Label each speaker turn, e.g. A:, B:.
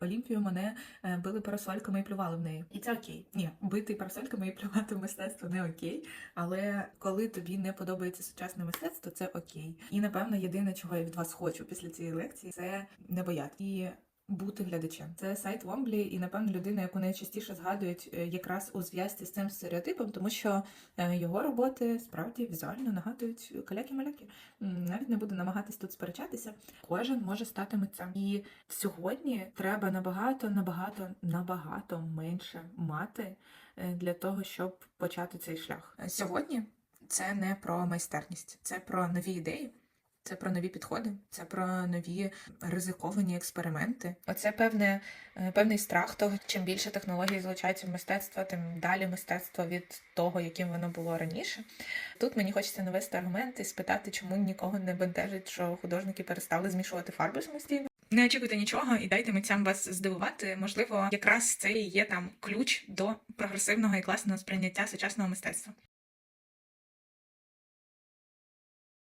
A: Олімпію мене е, били парасольками і плювали в неї. І це окей. Ні, бити парасольками і плювати в мистецтво не окей. Але коли тобі не подобається сучасне мистецтво, це окей. І напевно єдине, чого я від вас хочу після цієї лекції, це не бояти. І бути глядачем. Це сайт Вомблі, і напевно людина, яку найчастіше згадують е, якраз у зв'язці з цим стереотипом, тому що е, його роботи справді візуально нагадують каляки-маляки. Навіть не буду намагатись тут сперечатися. Кожен може стати митцем. І сьогодні треба набагато, набагато, набагато менше мати е, для того, щоб почати цей шлях. Сьогодні це не про майстерність, це про нові ідеї. Це про нові підходи, це про нові ризиковані експерименти. Оце певне, е, певний страх того, чим більше технологій залучаються в мистецтво, тим далі мистецтво від того, яким воно було раніше. Тут мені хочеться навести аргумент і спитати, чому нікого не бентежить, що художники перестали змішувати фарби самостійно. Не очікуйте нічого і дайте митцям вас здивувати. Можливо, якраз це і є там ключ до прогресивного і класного сприйняття сучасного мистецтва.